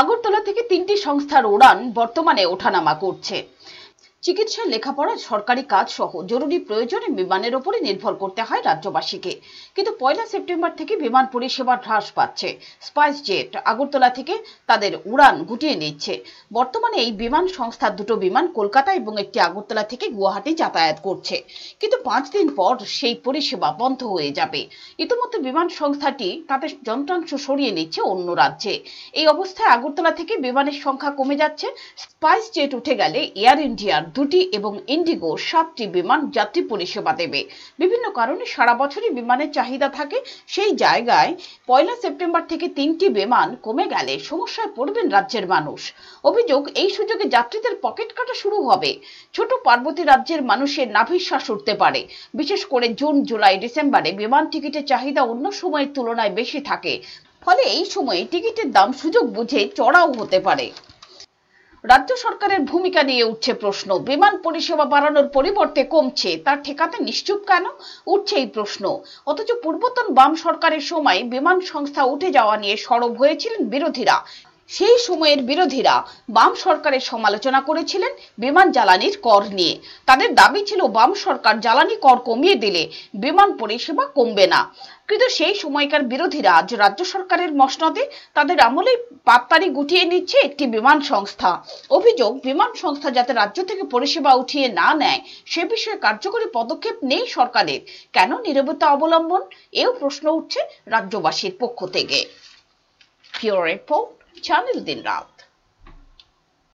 আগরতলা থেকে তিনটি সংস্থার উড়ান বর্তমানে ওঠানামা করছে। চিকিৎসা, লেখাপড়া, সরকারি কাজ সহ জরুরি প্রয়োজনে বিমানের ওপরে নির্ভর করতে হয় রাজ্যবাসীকে। কিন্তু পয়লা সেপ্টেম্বর থেকে বিমান পরিষেবা হ্রাস পাচ্ছে। স্পাইস জেট আগরতলা থেকে তাদের উড়ান গুটিয়ে নিচ্ছে। বর্তমানে এই বিমান সংস্থার দুটো বিমান কলকাতা এবং একটি আগরতলা থেকে গুয়াহাটি যাতায়াত করছে। কিন্তু পাঁচ দিন পর সেই পরিষেবা বন্ধ হয়ে যাবে। ইতিমধ্যে বিমান সংস্থাটি তাদের যন্ত্রাংশ সরিয়ে নিচ্ছে অন্য রাজ্যে। এই অবস্থায় আগরতলা থেকে বিমানের সংখ্যা কমে যাচ্ছে। স্পাইস জেট উঠে গেলে এয়ার ইন্ডিয়ার দুটি এবং ইন্ডিগো সাতটি বিমান যাত্রী পরিষেবা দেবে। বিভিন্ন কারণে সারা বছরই বিমানের চাহিদা থাকে। সেই জায়গায় পয়লা সেপ্টেম্বর থেকে তিনটি বিমান কমে গেলে সমস্যায় পড়বেন রাজ্যের মানুষ। অভিযোগ, এই সুযোগে যাত্রীদের পকেট কাটা শুরু হবে। ছোট পার্বতী রাজ্যের মানুষের নাভিশ্বাস উঠতে পারে। বিশেষ করে জুন, জুলাই, ডিসেম্বরে বিমান টিকিটের চাহিদা অন্য সময়ের তুলনায় বেশি থাকে। ফলে এই সময়ে টিকিটের দাম সুযোগ বুঝে চড়াও হতে পারে। রাজ্য সরকারের ভূমিকা নিয়ে উঠছে প্রশ্ন। বিমান পরিষেবা বাড়ানোর পরিবর্তে কমছে। তার ঠেকাতে নিশ্চুপ কেন? উঠছে এই প্রশ্ন। অথচ পূর্বতন বাম সরকারের সময় বিমান সংস্থা উঠে যাওয়া নিয়ে সরব হয়েছিলেন বিরোধীরা। সেই সময়ের বিরোধীরা বাম সরকারের সমালোচনা করেছিলেন বিমান জ্বালানির কর নিয়ে। তাদের দাবি ছিল বাম সরকার জ্বালানি কর কমিয়ে দিলে বিমান পরিষেবা কমবে না। কিন্তু সেই সময়কার বিরোধীরা আজ রাজ্য সরকারের মসনদে তাদের আমলে পাত্তারি গুটিয়ে নিচ্ছে একটি বিমান সংস্থা। অভিযোগ, বিমান সংস্থা যাতে রাজ্য থেকে পরিষেবা উঠিয়ে না নেয়, সে বিষয়ে কার্যকরী পদক্ষেপ নেই সরকারের। কেন নিরবতা অবলম্বন? এও প্রশ্ন উঠছে রাজ্যবাসীর পক্ষ থেকে। রিপোর্ট। channel din raat